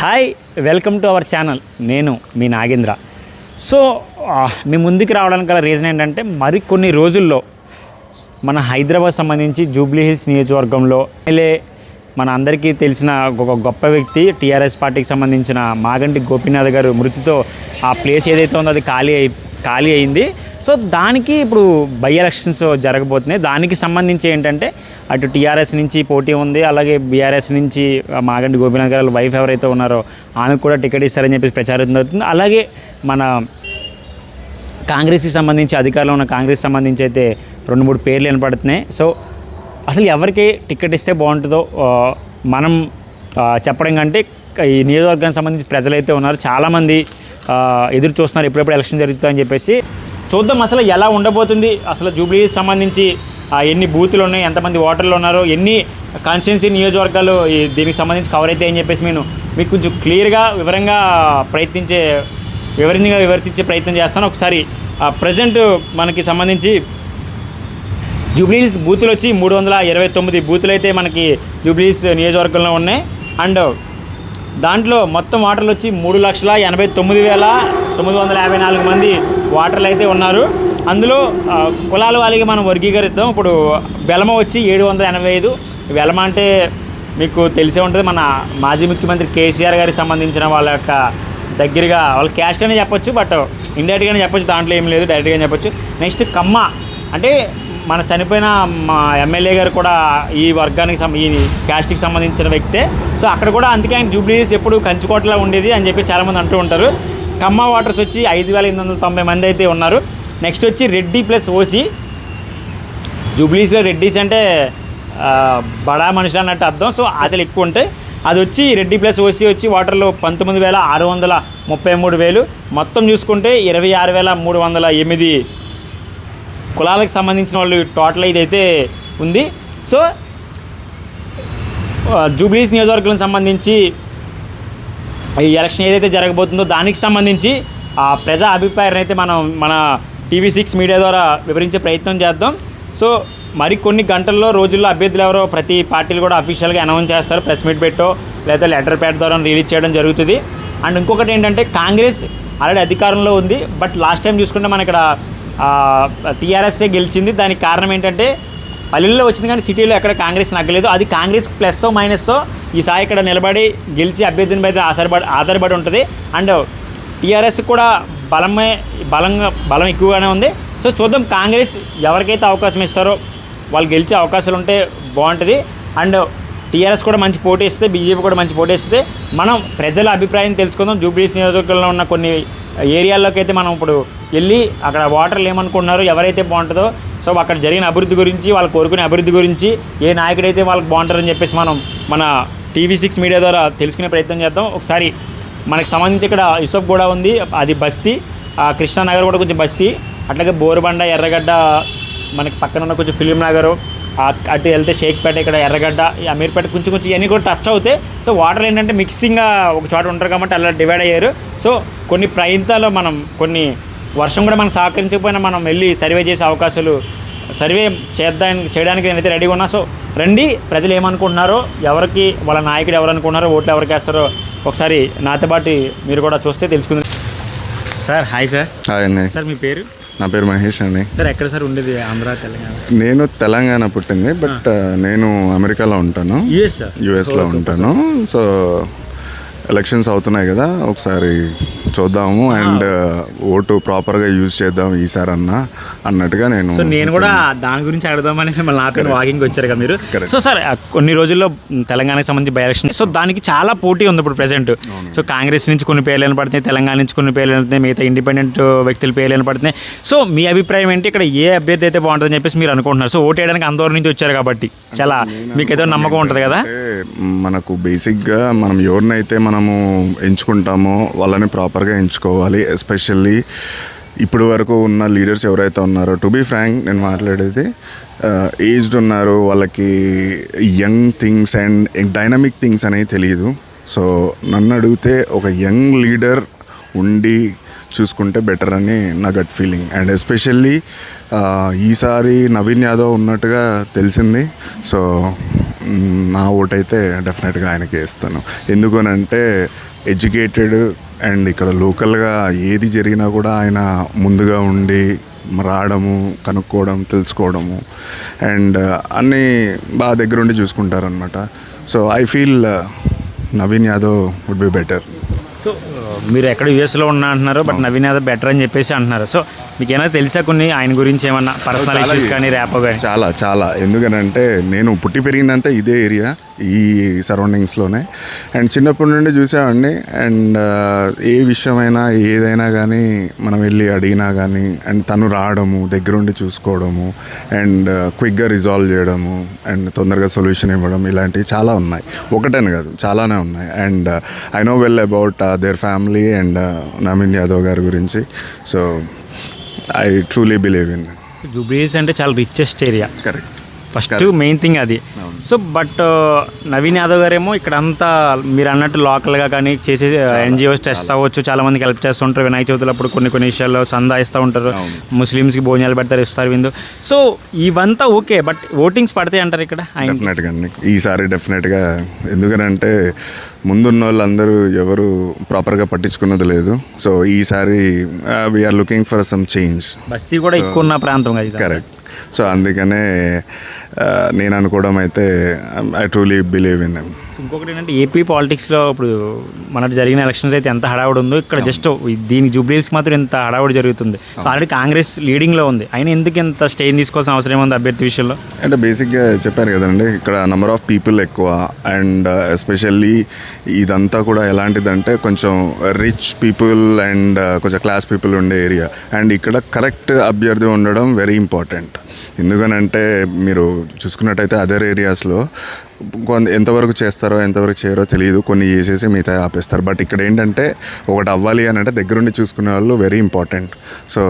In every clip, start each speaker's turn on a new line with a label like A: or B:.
A: Hi welcome to our channel. నేను మీ Nagendra. So మీ ముందుకు రావడానికి గల రీజన్ ఏంటంటే మరికొన్ని రోజుల్లో మన హైదరాబాద్ సంబంధించి జూబ్లీ హిల్స్ నియోజకవర్గంలో ఎమ్మెల్యే మన అందరికీ తెలిసిన ఒక గొప్ప వ్యక్తి టీఆర్ఎస్ పార్టీకి సంబంధించిన మాగంటి గోపీనాథ్ గారు మృతితో ఆ ప్లేస్ ఏదైతే ఉందో అది ఖాళీ అయి ఖాళీ అయింది. సో దానికి ఇప్పుడు బై ఎలక్షన్స్ జరగబోతున్నాయి. దానికి సంబంధించి ఏంటంటే అటు టీఆర్ఎస్ నుంచి పోటీ ఉంది అలాగే బీఆర్ఎస్ నుంచి మాగండి మాగంటి గోపీనాథ్ గారి వైఫ్ ఎవరైతే ఉన్నారో ఆమెకు కూడా టికెట్ ఇస్తారని చెప్పేసి ప్రచారం జరుగుతుంది. అలాగే మన కాంగ్రెస్కి సంబంధించి అధికారంలో ఉన్న కాంగ్రెస్ సంబంధించి అయితే రెండు మూడు పేర్లు వినపడుతున్నాయి. సో అసలు ఎవరికి టికెట్ ఇస్తే బాగుంటుందో మనం చెప్పడం కంటే ఈ నియోజకవర్గానికి సంబంధించి ప్రజలైతే ఉన్నారు. చాలామంది ఎదురు చూస్తున్నారు. ఎప్పుడెప్పుడు ఎలక్షన్ జరుగుతుందని చెప్పేసి చూద్దాం అసలు ఎలా ఉండబోతుంది. అసలు జూబ్లీకి సంబంధించి ఎన్ని బూతులు ఉన్నాయి ఎంతమంది ఓటర్లు ఉన్నారో ఎన్ని కాన్స్టిట్యున్సీ నియోజకవర్గాలు దీనికి సంబంధించి కవర్ అయితే అని చెప్పేసి నేను మీకు కొంచెం క్లియర్గా వివరంగా ప్రయత్నించే వివరంగా వివరించే ప్రయత్నం చేస్తాను. ఒకసారి ప్రజెంట్ మనకి సంబంధించి జూబ్లీస్ బూతులు వచ్చి మూడు వందల ఇరవై తొమ్మిది బూతులు అయితే మనకి జూబ్లీస్ నియోజకవర్గంలో ఉన్నాయి. అండ్ దాంట్లో మొత్తం ఓటర్లు వచ్చి మూడు లక్షల ఎనభై తొమ్మిది వేల తొమ్మిది వందల యాభై నాలుగు మంది ఓటర్లు అయితే ఉన్నారు. అందులో కులాల వారికి మనం వర్గీకరిద్దాం. ఇప్పుడు వెలమ వచ్చి ఏడు వందల ఎనభై ఐదు. వెలమ అంటే మీకు తెలిసే ఉంటుంది మన మాజీ ముఖ్యమంత్రి కేసీఆర్ గారికి సంబంధించిన వాళ్ళ యొక్క దగ్గరగా వాళ్ళ క్యాస్ట్ అనే చెప్పొచ్చు బట్ ఇండైరెక్ట్గానే చెప్పొచ్చు దాంట్లో ఏం లేదు డైరెక్ట్గా చెప్పొచ్చు. నెక్స్ట్ కమ్మ. అంటే మన చనిపోయిన మా ఎమ్మెల్యే గారు కూడా ఈ వర్గానికి సం ఈ క్యాస్ట్కి సంబంధించిన వ్యక్తే. సో అక్కడ కూడా అందుకే ఆయన జూబ్లీస్ ఎప్పుడు కంచుకోటలా ఉండేది అని చెప్పి చాలామంది అంటూ ఉంటారు. కమ్మ వాటర్స్ వచ్చి ఐదు వేల ఎనిమిది వందల తొంభై మంది అయితే ఉన్నారు. నెక్స్ట్ వచ్చి రెడ్డి ప్లస్ ఓసీ జూబ్లీస్లో రెడ్డిస్ అంటే బడా మనుషులు అన్నట్టు అర్థం. సో అసలు ఎక్కువ ఉంటాయి. అది వచ్చి రెడ్డి ప్లస్ ఓసీ వచ్చి వాటర్లో పంతొమ్మిది వేల ఆరు వందల ముప్పై మూడు వేలు. మొత్తం చూసుకుంటే ఇరవై ఆరు వేల మూడు వందల ఎనిమిది కులాలకు సంబంధించిన వాళ్ళు టోటల్ ఇదైతే ఉంది. సో జూబ్లీస్ నియోజకవర్గం సంబంధించి ఈ ఎలక్షన్ ఏదైతే జరగబోతుందో దానికి సంబంధించి ఆ ప్రజా అభిప్రాయాన్ని అయితే మనం మన టీవీ సిక్స్ మీడియా ద్వారా వివరించే ప్రయత్నం చేద్దాం. సో మరి కొన్ని గంటల్లో రోజుల్లో అభ్యర్థులు ఎవరో ప్రతి పార్టీలు కూడా అఫీషియల్గా అనౌన్స్ చేస్తారు. ప్రెస్ మీట్ పెట్టో లేదా లెటర్ ప్యాడ్ ద్వారా రిలీజ్ చేయడం జరుగుతుంది. అండ్ ఇంకొకటి ఏంటంటే కాంగ్రెస్ ఆల్రెడీ అధికారంలో ఉంది. బట్ లాస్ట్ టైం చూసుకుంటే మన ఇక్కడ టీఆర్ఎస్ఏ గెలిచింది. దానికి కారణం ఏంటంటే పల్లెల్లో వచ్చింది కానీ సిటీలో ఎక్కడ కాంగ్రెస్ నగ్గలేదు. అది కాంగ్రెస్ ప్లస్ మైనస్ ఈసారి ఇక్కడ నిలబడి గెలిచి అభ్యర్థిని మీద ఆధారపడి ఆధారపడి ఉంటుంది. అండ్ టీఆర్ఎస్ కూడా బలమే బలంగా బలం ఎక్కువగానే ఉంది. సో చూద్దాం కాంగ్రెస్ ఎవరికైతే అవకాశం ఇస్తారో వాళ్ళు గెలిచే అవకాశాలు ఉంటే బాగుంటుంది. అండ్ టీఆర్ఎస్ కూడా మంచి పోటీ ఇస్తే బీజేపీ కూడా మంచి పోటీ ఇస్తే మనం ప్రజల అభిప్రాయం తెలుసుకుందాం. జూబ్లీస్ నియోజకవర్గంలో ఉన్న కొన్ని ఏరియాల్లోకి అయితే మనం ఇప్పుడు వెళ్ళి అక్కడ వాటర్లు ఏమనుకుంటున్నారు ఎవరైతే బాగుంటుందో. సో అక్కడ జరిగిన అభివృద్ధి గురించి వాళ్ళు కోరుకునే అభివృద్ధి గురించి ఏ నాయకుడైతే వాళ్ళకి బాగుంటారని చెప్పేసి మనం మన టీవీ సిక్స్ మీడియా ద్వారా తెలుసుకునే ప్రయత్నం చేద్దాం. ఒకసారి మనకు సంబంధించి ఇక్కడ యూసఫ్ కూడా ఉంది అది బస్తీ. ఆ కృష్ణానగర్ కూడా కొంచెం బస్తీ. అట్లాగే బోరుబండ ఎర్రగడ్డ మనకి పక్కన ఉన్న కొంచెం ఫిలిం నగరు అటు వెళ్తే షేక్పేట ఇక్కడ ఎర్రగడ్డ అమీర్పేట కొంచెం కొంచెం ఇవన్నీ కూడా టచ్ అవుతాయి సో వాటర్ ఏంటంటే మిక్సింగ్గా ఒక చోట ఉంటారు కాబట్టి అలా డివైడ్ అయ్యారు. సో కొన్ని ప్రాంతాల్లో మనం కొన్ని వర్షం కూడా మనం సహకరించకపోయినా మనం వెళ్ళి సర్వే చేసే అవకాశాలు సర్వే చేద్దానికి చేయడానికి నేనైతే రెడీగా ఉన్నా. సో రండి ప్రజలు ఏమనుకుంటున్నారో ఎవరికి వాళ్ళ నాయకుడు ఎవరు అనుకుంటున్నారో ఓట్లు ఎవరికి వేస్తారో ఒకసారి నాతో పాటు మీరు కూడా చూస్తే తెలుసుకుందాం. Sir hi sir.
B: Hi
A: sir మీ పేరు?
B: నా పేరు మహేష్ అండి.
A: సార్ ఎక్కడ సార్ ఉండేది? ఆంధ్ర తెలంగాణ?
B: నేను తెలంగాణ పుట్టింది బట్ నేను అమెరికాలో ఉంటాను.
A: యుఎస్
B: యుఎస్లో ఉంటాను. సో ఎలక్షన్స్ అవుతున్నాయి కదా ఒకసారి చూద్దాము. అండ్ ఓటు ప్రాపర్గా యూజ్ చేద్దాం ఈసారి అన్న అన్నట్టుగా నేను
A: సో నేను కూడా దాని గురించి అడదామని మిమ్మల్ని నాతో వాకింగ్ వచ్చారు కదా మీరు. సో సార్ కొన్ని రోజుల్లో తెలంగాణకి సంబంధించి బై ఎలక్షన్ సో దానికి చాలా పోటీ ఉంది ఇప్పుడు ప్రెసెంట్ సో కాంగ్రెస్ నుంచి కొన్ని పేర్లు వినపడుతున్నాయి తెలంగాణ నుంచి కొన్ని పేర్లు వినపడుతున్నాయి మిగతా ఇండిపెండెంట్ వ్యక్తుల పేర్లు వినపడుతున్నాయి. సో మీ అభిప్రాయం ఏంటి? ఇక్కడ ఏ అభ్యర్థి అయితే బాగుంటుందని చెప్పేసి మీరు అనుకుంటున్నారు? సో ఓటు వేయడానికి అందరి నుంచి వచ్చారు కాబట్టి. చాలా మీకైతే నమ్మకం ఉంటుంది కదా?
B: మనకు బేసిక్గా మనం ఎవరినైతే మనము ఎంచుకుంటామో వాళ్ళని ప్రాపర్గా ఎంచుకోవాలి ఎస్పెషల్లీ ఇప్పుడు వరకు ఉన్న లీడర్స్ ఎవరైతే ఉన్నారో. టు బీ ఫ్రాంక్ నేను మాట్లాడేది ఏజ్డ్ ఉన్నారు వాళ్ళకి young things and dynamic things అనేవి తెలియదు సో నన్ను అడిగితే ఒక యంగ్ లీడర్ ఉండి చూసుకుంటే బెటర్ అని నా గట్ ఫీలింగ్ అండ్ ఎస్పెషల్లీ ఈసారి నవీన్ యాదవ్ ఉన్నట్టుగా తెలిసింది. సో నా ఓటైతే డెఫినెట్గా ఆయనకి వేస్తాను ఎందుకనంటే ఎడ్యుకేటెడ్ అండ్ ఇక్కడ లోకల్గా ఏది జరిగినా కూడా ఆయన ముందుగా ఉండి రావడము కనుక్కోవడం తెలుసుకోవడము అండ్ అన్నీ బాగా దగ్గరుండి చూసుకుంటారనమాట so I feel Naveen Yadav would be better
A: so మీరు ఎక్కడ యూఎస్లో ఉన్నా అంటున్నారు బట్ నవీన్ యాదవ్ బెటర్ అని చెప్పేసి అంటున్నారు. సో మీకు ఏమైనా తెలుసా కొన్ని? ఆయన గురించి ఏమన్నా పర్సనల్ ఇష్యూస్ కానీ ర్యాపో కానీ?
B: చాలా చాలా. ఎందుకనంటే నేను పుట్టి పెరిగిందంతా ఇదే ఏరియా ఈ సరౌండింగ్స్లోనే అండ్ చిన్నప్పటి నుండి చూసామండి. అండ్ ఏ విషయమైనా ఏదైనా కానీ మనం వెళ్ళి అడిగినా కానీ అండ్ తను రావడము దగ్గరుండి చూసుకోవడము అండ్ క్విక్గా రిజాల్వ్ చేయడము అండ్ తొందరగా సొల్యూషన్ ఇవ్వడం ఇలాంటివి చాలా ఉన్నాయి. ఒకటని కాదు చాలానే ఉన్నాయి. And I know well about their family and Naveen Yadav గారి గురించి. So I truly believe in
A: jubilees అంటే చాలా richest area
B: correct
A: first main thing అది. సో బట్ నవీన్ యాదవ్ గారేమో ఇక్కడ అంతా మీరు అన్నట్టు లోకల్గా కానీ చేసే ఎన్జిఓస్ టెస్ట్ అవ్వచ్చు చాలా మందికి హెల్ప్ చేస్తూ ఉంటారు వినాయక చవితులు అప్పుడు కొన్ని కొన్ని విషయాల్లో సందా ఇస్తూ ఉంటారు. ముస్లిమ్స్కి భోజనాలు పెడతారు ఇస్తారు విందు. సో ఇవంతా ఓకే బట్ ఓటింగ్స్ పడతాయి అంటారు ఇక్కడ ఆయన.
B: డెఫినెట్గా అండి. ఈసారి డెఫినెట్గా ఎందుకనంటే ముందున్న వాళ్ళందరూ ఎవరు ప్రాపర్గా పట్టించుకున్నది లేదు. సో ఈసారి we're looking for some change
A: బస్తీ కూడా ఎక్కువ ఉన్న ప్రాంతం.
B: కరెక్ట్ సో అందుకనే నేను అనుకోవడం అయితే ఐ ట్రూలీ బిలీవ్ ఇన్
A: ఇంకొకటి ఏంటంటే ఏపీ పాలిటిక్స్లో ఇప్పుడు మనకు జరిగిన ఎలక్షన్స్ అయితే ఎంత హడావుడి ఉందో ఇక్కడ జస్ట్ దీనికి జూబ్లీస్కి మాత్రం ఇంత హడావుడి జరుగుతుంది. ఆల్రెడీ కాంగ్రెస్ లీడింగ్లో ఉంది. ఆయన ఎందుకు ఇంత స్టేన్ తీసుకోవాల్సిన అవసరం ఏముంది అభ్యర్థి విషయంలో?
B: అంటే బేసిక్గా చెప్పారు కదండి ఇక్కడ నెంబర్ ఆఫ్ పీపుల్ ఎక్కువ. అండ్ ఎస్పెషల్లీ ఇదంతా కూడా ఎలాంటిదంటే కొంచెం రిచ్ పీపుల్ అండ్ కొంచెం క్లాస్ పీపుల్ ఉండే ఏరియా అండ్ ఇక్కడ కరెక్ట్ అభ్యర్థి ఉండడం వెరీ ఇంపార్టెంట్ ఎందుకనంటే మీరు చూసుకున్నట్టయితే అదర్ ఏరియాస్లో కొంత ఎంతవరకు చేస్తారో ఎంతవరకు చేయరో తెలియదు. కొన్ని చేసేసి మిగతా ఆపేస్తారు. బట్ ఇక్కడ ఏంటంటే ఒకటి అవ్వాలి అని అంటే దగ్గరుండి చూసుకునే వాళ్ళు వెరీ ఇంపార్టెంట్ సో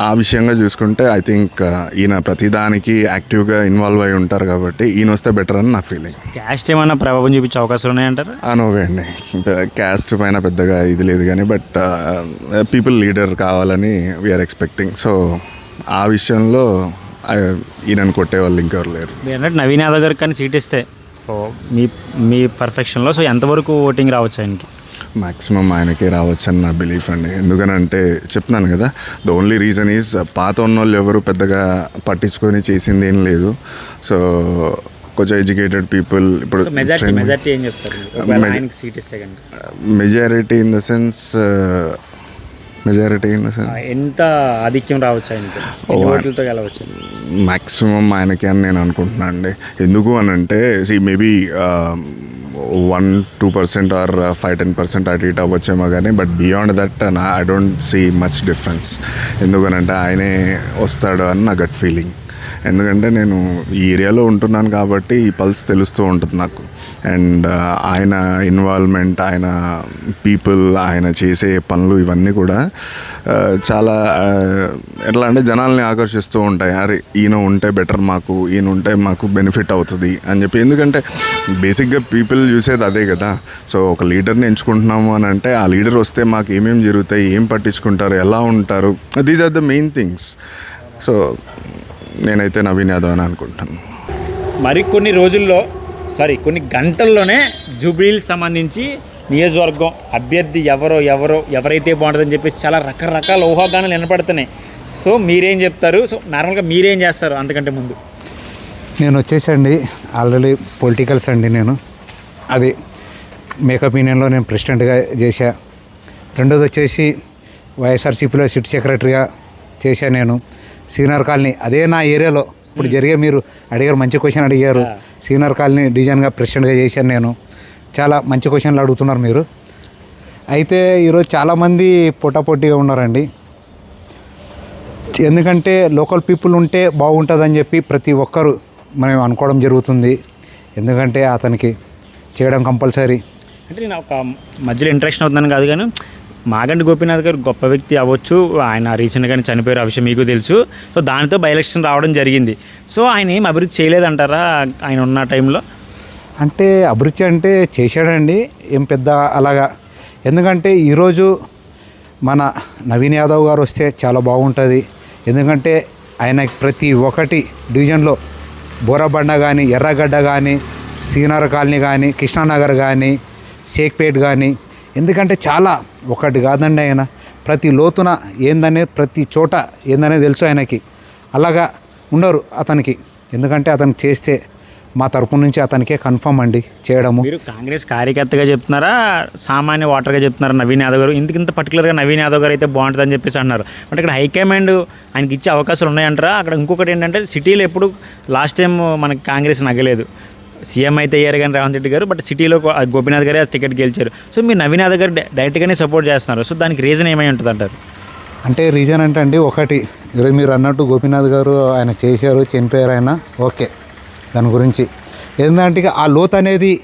B: ఆ విషయంగా చూసుకుంటే ఐ థింక్ ఈయన ప్రతిదానికి యాక్టివ్గా ఇన్వాల్వ్ అయి ఉంటారు కాబట్టి ఈయన వస్తే బెటర్ అని నా ఫీలింగ్
A: క్యాస్ట్ ఏమైనా ప్రభావం చూపించే అవకాశాలు ఉన్నాయంటారు?
B: అనోవే అండి. క్యాస్ట్ పైన పెద్దగా ఇది లేదు కానీ బట్ పీపుల్ లీడర్ కావాలని వీఆర్ ఎక్స్పెక్టింగ్ సో ఆ విషయంలో ఆ, ఈయనను కొట్టే వాళ్ళు ఇంకెవరు లేరు.
A: అన్నట్టు నవీన్ యాదవ్ గారికి కానీ సీట్ ఇస్తే ఓ. మీ మీ పర్ఫెక్షన్లో సో ఎంతవరకు ఓటింగ్ రావచ్చు ఆయనకి?
B: మ్యాక్సిమం ఆయనకే రావచ్చని నా బిలీఫ్ అండి. ఎందుకనంటే చెప్తున్నాను కదా ద ఓన్లీ రీజన్ ఈజ్ పాత ఉన్న వాళ్ళు ఎవరు పెద్దగా పట్టించుకొని చేసింది ఏం లేదు. సో కొంచెం ఎడ్యుకేటెడ్ పీపుల్ ఇప్పుడు
A: majority
B: in the sense majority in the sense
A: ఎంత ఆధిక్యం రావచ్చు ఆయనకి? గెలవచ్చు?
B: మ్యాక్సిమం ఆయనకి అని నేను అనుకుంటున్నాను అండి. ఎందుకు అని అంటే see maybe one two percent or five ten percent అటు ఇటు అవ్వచ్చేమో కానీ బట్ బియాండ్ దట్ నా I don't see much difference ఎందుకనంటే ఆయనే వస్తాడు అని నా గట్ ఫీలింగ్ ఎందుకంటే నేను ఈ ఏరియాలో ఉంటున్నాను కాబట్టి ఈ పల్స్ తెలుస్తూ ఉంటుంది నాకు. అండ్ ఆయన ఇన్వాల్వ్మెంట్ ఆయన పీపుల్ ఆయన చేసే పనులు ఇవన్నీ కూడా చాలా ఎట్లా అంటే జనాల్ని ఆకర్షిస్తూ ఉంటాయి. అరే ఈయన ఉంటే బెటర్ మాకు ఈయన ఉంటే మాకు బెనిఫిట్ అవుతుంది అని చెప్పి. ఎందుకంటే బేసిక్గా పీపుల్ చూసేది అదే కదా. సో ఒక లీడర్ని ఎంచుకుంటున్నాము అని అంటే ఆ లీడర్ వస్తే మాకు ఏమేమి జరుగుతాయి ఏం పట్టించుకుంటారు ఎలా ఉంటారు these are the main things so నేనైతే నవీన్ యాదవ్ అని అనుకుంటాను
A: మరికొన్ని రోజుల్లో సారీ కొన్ని గంటల్లోనే జూబ్లీలకు సంబంధించి నియోజకవర్గం అభ్యర్థి ఎవరో ఎవరో ఎవరైతే బాగుంటుందని చెప్పేసి చాలా రకరకాల ఊహాగానాలు వినపడుతున్నాయి. సో మీరేం చెప్తారు? సో నార్మల్గా మీరేం చేస్తారు అంతకంటే ముందు?
C: నేను వచ్చేసండి. ఆల్రెడీ పొలిటికల్స్ అండి నేను. అది మేకప్ యూనియన్లో నేను ప్రెసిడెంట్గా చేశా. రెండోది వచ్చేసి వైఎస్ఆర్సీపీలో సిటీ సెక్రటరీగా చేశా నేను. సీనియర్ కాలనీ అదే నా ఏరియాలో. ఇప్పుడు జరిగే మీరు అడిగారు మంచి క్వశ్చన్ అడిగారు. సీనియర్ కాలనీ డిజైన్గా ప్రెసిడెంట్గా చేశాను నేను. చాలా మంచి క్వశ్చన్లు అడుగుతున్నారు మీరు. అయితే ఈరోజు చాలామంది పోటాపోటీగా ఉన్నారండి. ఎందుకంటే లోకల్ పీపుల్ ఉంటే బాగుంటుందని చెప్పి ప్రతి ఒక్కరు మనం అనుకోవడం జరుగుతుంది. ఎందుకంటే అతనికి చేయడం కంపల్సరీ
A: అంటే నేను ఒక మధ్యలో ఇంట్రెక్షన్ అవుతున్నాను కాదు కానీ మాగంటి గోపీనాథ్ గారు గొప్ప వ్యక్తి అవ్వచ్చు. ఆయన రీసెంట్గానే చనిపోయారు. ఆ విషయం మీకు తెలుసు. సో దానితో బై ఎలక్షన్ రావడం జరిగింది. సో ఆయన ఏం అభివృద్ధి చేయలేదంటారా ఆయన ఉన్న టైంలో?
C: అంటే అభిరుచి అంటే చేశాడండి. ఏం పెద్ద అలాగా. ఎందుకంటే ఈరోజు మన నవీన్ యాదవ్ గారు వస్తే చాలా బాగుంటుంది. ఎందుకంటే ఆయన ప్రతి ఒక్కటి డివిజన్లో బోరబండ కానీ ఎర్రగడ్డ కానీ సీనర్ కాలనీ కానీ కృష్ణానగర్ కానీ షేక్పేట్ కానీ ఎందుకంటే చాలా ఒకటి కాదండి ఆయన. ప్రతి లోతున ఏందనేది ప్రతి చోట ఏందనేది తెలుసు ఆయనకి. అలాగా ఉండరు అతనికి. ఎందుకంటే అతను చేస్తే మా తరపు నుంచి అతనికే కన్ఫర్మ్ అండి చేయడము.
A: మీరు కాంగ్రెస్ కార్యకర్తగా చెప్తున్నారా? సామాన్య ఓటర్గా చెప్తున్నారా? నవీన్ యాదవ్ గారు? ఇందుకు ఇంత పర్టికులర్గా నవీన్ యాదవ్ గారు అయితే బాగుంటుందని చెప్పేసి అన్నారు అంటే ఇక్కడ హైకమాండ్ ఆయనకి ఇచ్చే అవకాశాలు ఉన్నాయంటారా? అక్కడ ఇంకొకటి ఏంటంటే సిటీలో ఎప్పుడు లాస్ట్ టైం మనకి కాంగ్రెస్ నగ్గలేదు. సీఎం అయితే అయ్యారు కానీ రేవంత్ రెడ్డి గారు బట్ సిటీలో గో- గోపీనాథ్ గారే టికెట్ గెలిచారు. సో మీరు నవీనాథ్ గారు డైరెక్ట్గానే సపోర్ట్ చేస్తున్నారు. సో దానికి రీజన్ ఏమై ఉంటుంది అంటారు?
C: అంటే రీజన్ అంటే అండి ఒకటి. ఈరోజు మీరు అన్నట్టు గోపీనాథ్ గారు ఆయన చేశారు చనిపోయారు ఆయన. ఓకే దాని గురించి. ఏంటంటే ఆ లోత్ అనేది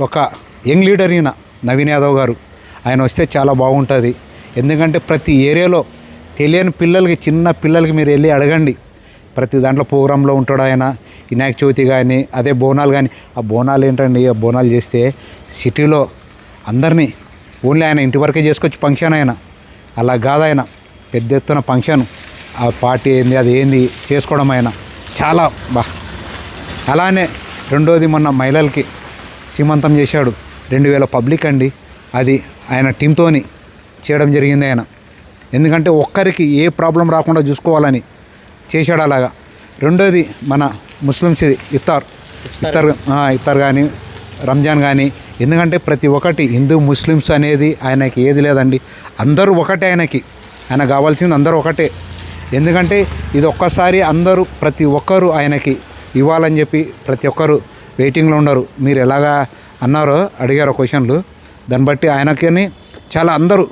C: ఒక యంగ్ లీడర్ ఈయన నవీన్ యాదవ్ గారు. ఆయన వస్తే చాలా బాగుంటుంది. ఎందుకంటే ప్రతి ఏరియాలో తెలియని పిల్లలకి చిన్న పిల్లలకి మీరు వెళ్ళి అడగండి. ప్రతి దాంట్లో ప్రోగ్రాంలో ఉంటాడు ఆయన. వినాయక చవితి కానీ అదే బోనాలు కానీ ఆ బోనాలు ఏంటండి? ఆ బోనాలు చేస్తే సిటీలో అందరినీ ఓన్లీ ఆయన ఇంటి వరకే చేసుకోవచ్చు ఫంక్షన్ ఆయన. అలా కాదు ఆయన. పెద్ద ఎత్తున ఫంక్షన్. ఆ పార్టీ ఏంది అది ఏంది చేసుకోవడం ఆయన. చాలా బా. అలానే రెండోది మొన్న మహిళలకి సీమంతం చేశాడు. రెండు వేల పబ్లిక్ అండి. అది ఆయన టీంతోని చేయడం జరిగింది ఆయన. ఎందుకంటే ఒక్కరికి ఏ ప్రాబ్లం రాకుండా చూసుకోవాలని చేశాడు అలాగా రెండోది మన ముస్లిమ్స్ ఇది ఇఫ్తార్. ఇఫ్తార్ ఇత్తార్ ఇఫ్తార్ కానీ రంజాన్ కానీ ఎందుకంటే ప్రతి ఒక్కటి హిందూ ముస్లిమ్స్ అనేది ఆయనకి ఏది లేదండి. అందరూ ఒకటే ఆయనకి. ఆయన కావాల్సింది అందరూ ఒకటే. ఎందుకంటే ఇది ఒక్కసారి అందరూ ప్రతి ఒక్కరు ఆయనకి ఇవ్వాలని చెప్పి ప్రతి ఒక్కరు వెయిటింగ్లో ఉన్నారు మీరు ఎలాగా అన్నారో అడిగారు క్వశ్చన్లు దాన్ని బట్టి ఆయనకి చాలా అందరూ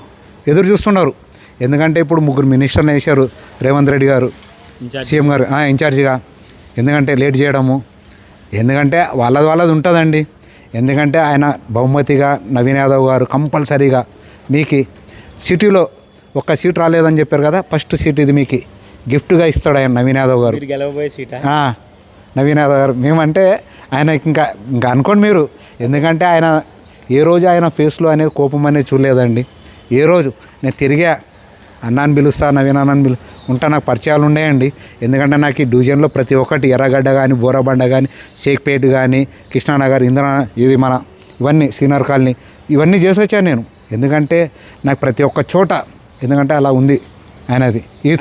C: ఎదురు చూస్తున్నారు. ఎందుకంటే ఇప్పుడు ముగ్గురు మినిస్టర్ని వేశారు రేవంత్ రెడ్డి గారు. సీఎం గారు ఇన్ఛార్జిగా ఎందుకంటే లేట్ చేయడము. ఎందుకంటే వాళ్ళది వాళ్ళది ఉంటుందండి. ఎందుకంటే ఆయన బహుమతిగా నవీన్ యాదవ్ గారు కంపల్సరీగా మీకు సిటీలో ఒక్క సీట్ రాలేదని చెప్పారు కదా ఫస్ట్ సీట్ ఇది మీకు. గిఫ్ట్గా ఇస్తాడు ఆయన నవీన్ యాదవ్ గారు.
A: గెలవబోయే సీటా?
C: నవీన్ యాదవ్ గారు. మేమంటే ఆయనకి ఇంకా ఇంకా అనుకోండి మీరు. ఎందుకంటే ఆయన ఏ రోజు ఆయన ఫేస్లో అనేది కోపం అనేది చూడలేదండి. ఏ రోజు? నేను తిరిగా అన్నాన్ని పిలుస్తా నవీన్ అన్నాన్ని పిలు ఉంటా నాకు పరిచయాలు ఉన్నాయండి. ఎందుకంటే నాకు ఈ డివిజన్లో ప్రతి ఒక్కటి ఎర్రగడ్డ కానీ బోరబండ కానీ షేక్పేట్ కానీ కృష్ణానగర్ ఇంద్ర ఇది మన ఇవన్నీ సీనియర్ కాలనీ ఇవన్నీ చేసి వచ్చాను నేను. ఎందుకంటే నాకు ప్రతి ఒక్క చోట ఎందుకంటే అలా ఉంది ఆయనది ఈ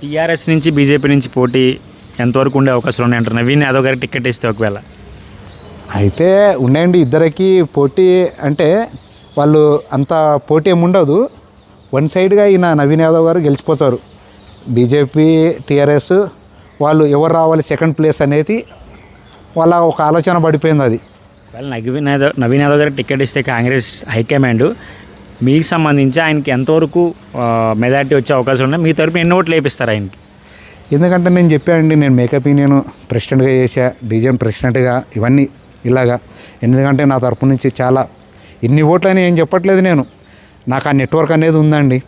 A: టీఆర్ఎస్ నుంచి బీజేపీ నుంచి పోటీ ఎంతవరకు ఉండే అవకాశాలు ఉన్నాయంటారు నవీన్ యాదవ్ గారికి టికెట్ ఇస్తే ఒకవేళ.
C: అయితే ఉన్నాయండి ఇద్దరికి పోటీ అంటే వాళ్ళు అంత పోటీ ఏమి ఉండదు. వన్ సైడ్గా ఈయన నవీన్ యాదవ్ గారు గెలిచిపోతారు. బీజేపీ టీఆర్ఎస్ వాళ్ళు ఎవరు రావాలి సెకండ్ ప్లేస్ అనేది వాళ్ళ ఒక ఆలోచన పడిపోయింది అది.
A: ఒకవేళ నవీన్ యాదవ్ నవీన్ యాదవ్ గారికి టికెట్ ఇస్తే కాంగ్రెస్ హైకమాండ్ మీకు సంబంధించి ఆయనకి ఎంతవరకు మెజార్టీ వచ్చే అవకాశం ఉన్నాయి? మీ తరపున ఎన్ని ఓట్లు వేపిస్తారు ఆయనకి?
C: ఎందుకంటే నేను చెప్పానండి నేను మేకప్ యూనియన్ ప్రెసిడెంట్గా చేశా డివిజన్ ప్రెసిడెంట్గా ఇవన్నీ ఇలాగా. ఎందుకంటే నా తరపు నుంచి చాలా ఎన్ని ఓట్లు అని ఏం చెప్పట్లేదు నేను. నాకు ఆ నెట్వర్క్ అనేది ఉందండి.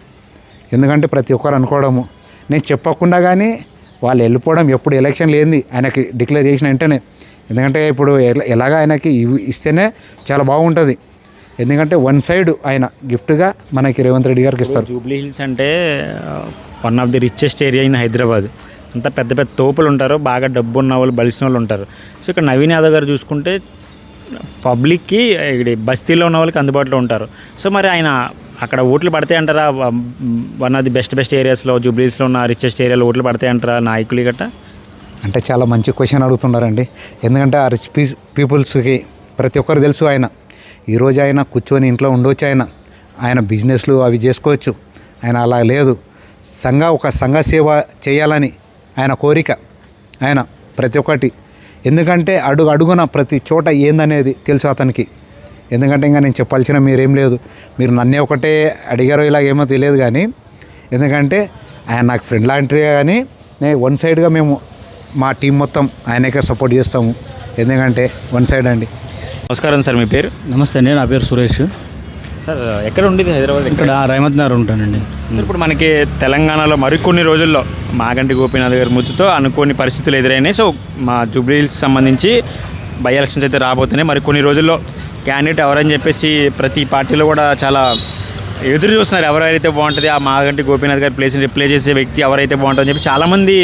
C: ఎందుకంటే ప్రతి ఒక్కరు అనుకోవడము. నేను చెప్పకుండా కానీ వాళ్ళు వెళ్ళిపోవడం ఎప్పుడు ఎలక్షన్ లేనిది ఆయనకి డిక్లేర్ చేసిన వెంటనే. ఎందుకంటే ఇప్పుడు ఎలా- ఎలాగ ఆయనకి ఇవి ఇస్తేనే చాలా బాగుంటుంది. ఎందుకంటే వన్ సైడ్ ఆయన గిఫ్ట్గా మనకి రేవంత్ రెడ్డి గారికి ఇస్తారు.
A: జూబ్లీ హిల్స్ అంటే one of the richest area in Hyderabad. అంతా పెద్ద పెద్ద తోపులు ఉంటారు బాగా డబ్బు ఉన్న వాళ్ళు బలిసిన వాళ్ళు ఉంటారు. సో ఇక్కడ నవీన్ యాదవ్ గారు చూసుకుంటే పబ్లిక్కి ఇక్కడ బస్తీలో ఉన్న వాళ్ళకి అందుబాటులో ఉంటారు. సో మరి ఆయన అక్కడ ఓట్లు పడతాయి అంటారా? One of the best best ఏరియాస్లో జూబ్లీస్లో ఉన్న రిచెస్ట్ ఏరియాలో ఓట్లు పడతాయి అంటారా నాయకులు గట్ట?
C: అంటే చాలా మంచి క్వశ్చన్ అడుగుతున్నారండి. ఎందుకంటే ఆ రిచ్ పీ పీపుల్స్కి ప్రతి ఒక్కరు తెలుసు ఆయన. ఈరోజు ఆయన కూర్చొని ఇంట్లో ఉండవచ్చు ఆయన. ఆయన బిజినెస్లు అవి చేసుకోవచ్చు. ఆయన అలా లేదు. సంఘ ఒక సంఘ సేవ చేయాలని ఆయన కోరిక. ఆయన ప్రతి ఒక్కటి. ఎందుకంటే అడుగు అడుగున ప్రతి చోట ఏందనేది తెలుసు అతనికి. ఎందుకంటే ఇంకా నేను చెప్పాల్సిన మీరేం లేదు. మీరు నన్నే ఒకటే అడిగారో ఇలా ఏమో తెలియదు కానీ ఎందుకంటే ఆయన నాకు ఫ్రెండ్ లాంటివే కానీ నేను వన్ సైడ్గా మేము మా టీం మొత్తం ఆయనకే సపోర్ట్ చేస్తాము. ఎందుకంటే వన్ సైడ్ అండి.
A: నమస్కారం సార్ మీ పేరు?
D: నమస్తే అండి నా పేరు సురేష్.
A: సార్ ఎక్కడ ఉండేది హైదరాబాద్ ఎక్కడ?
D: ఇక్కడ రైమత్ నగర్ ఉంటానండి.
A: ఇప్పుడు మనకి తెలంగాణలో మరికొన్ని రోజుల్లో మాగంటి గోపీనాథ్ గారి మృతితో అనుకోని పరిస్థితులు ఎదురైనాయి. సో మా జూబ్లీ హిల్స్ సంబంధించి బై ఎలక్షన్స్ అయితే రాబోతున్నాయి. మరి కొన్ని రోజుల్లో క్యాండిడేట్ ఎవరని చెప్పేసి ప్రతి పార్టీలో కూడా చాలా ఎదురు చూస్తున్నారు. ఎవరైతే బాగుంటుంది ఆ మాగంటి గోపీనాథ్ గారి ప్లేస్ని రిప్లే చేసే వ్యక్తి ఎవరైతే బాగుంటుందని చెప్పి చాలామంది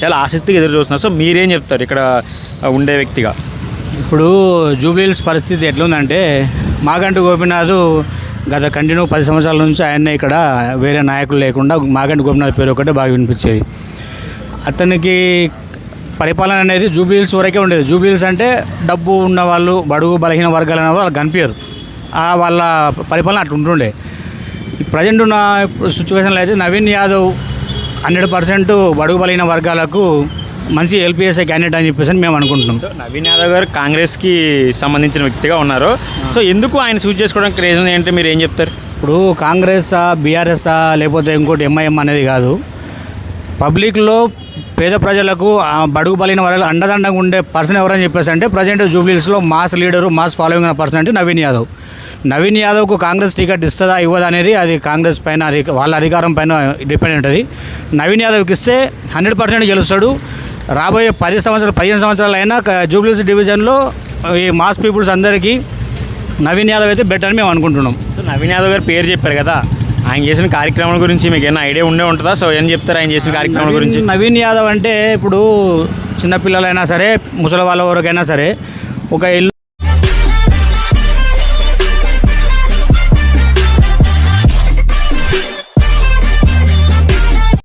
A: చాలా ఆసక్తిగా ఎదురు చూస్తున్నారు. సో మీరేం చెప్తారు ఇక్కడ ఉండే వ్యక్తిగా?
D: ఇప్పుడు జూబ్లీహిల్స్ పరిస్థితి ఎట్లుందంటే మాగంటి గోపినాథ్ గత కంటిన్యూ పది సంవత్సరాల నుంచి ఆయన ఇక్కడ వేరే నాయకులు లేకుండా మాగంటి గోపినాథ్ పేరు ఒకటే బాగా వినిపించేది. అతనికి పరిపాలన అనేది జూబ్లీహిల్స్ వరకే ఉండేది. జూబ్లీహిల్స్ అంటే డబ్బు ఉన్న వాళ్ళు బడుగు బలహీన వర్గాలు అనే వాళ్ళు కనిపించారు ఆ వాళ్ళ పరిపాలన అట్లా ఉంటుండే. ప్రజెంట్ ఉన్న సిచ్యువేషన్లో అయితే నవీన్ యాదవ్ హండ్రెడ్ పర్సెంట్ బడుగు బలహీన వర్గాలకు మంచి ఎల్పిఎస్ఏ క్యాండిడేట్ అని చెప్పేసి మేము అనుకుంటున్నాం.
A: సో నవీన్ యాదవ్ గారు కాంగ్రెస్కి సంబంధించిన వ్యక్తిగా ఉన్నారు. సో ఎందుకు ఆయన సూట్ చేసుకోవడానికి రీజన్ ఏంటంటే మీరు ఏం చెప్తారు?
D: ఇప్పుడు కాంగ్రెసా బీఆర్ఎస్ఆ లేకపోతే ఇంకోటి ఎంఐఎం అనేది కాదు. పబ్లిక్లో పేద ప్రజలకు ఆ బడుగు బలిన వాళ్ళు అండదండగా ఉండే పర్సన్ ఎవరని చెప్పేసి అంటే ప్రజెంట్ జూబ్లీస్లో మాస్ లీడరు మాస్ ఫాలోయింగ్ ఉన్న పర్సన్ అంటే నవీన్ యాదవ్. నవీన్ యాదవ్కు కాంగ్రెస్ టికెట్ ఇస్తుందా ఇవ్వదా అనేది అది కాంగ్రెస్ పైన అది వాళ్ళ అధికారం పైన డిపెండ్ ఉంటుంది. నవీన్ యాదవ్కి ఇస్తే హండ్రెడ్ పర్సెంట్ గెలుస్తాడు. రాబోయే పది సంవత్సరాలు పదిహేను సంవత్సరాలు అయినా జూబ్లీస్ డివిజన్లో ఈ మాస్ పీపుల్స్ అందరికీ నవీన్ యాదవ్ అయితే బెటర్ అని మేము అనుకుంటున్నాం.
A: నవీన్ యాదవ్ గారు పేరు చెప్పారు కదా ఆయన చేసిన కార్యక్రమాల గురించి మీకు ఏమైనా ఐడియా ఉండే ఉంటుందా? సో ఏం చెప్తారు ఆయన చేసిన కార్యక్రమాల గురించి?
D: నవీన్- యాదవ్ అంటే ఇప్పుడు చిన్నపిల్లలైనా సరే ముసలి వాళ్ళ వరకైనా సరే ఒక ఇల్లు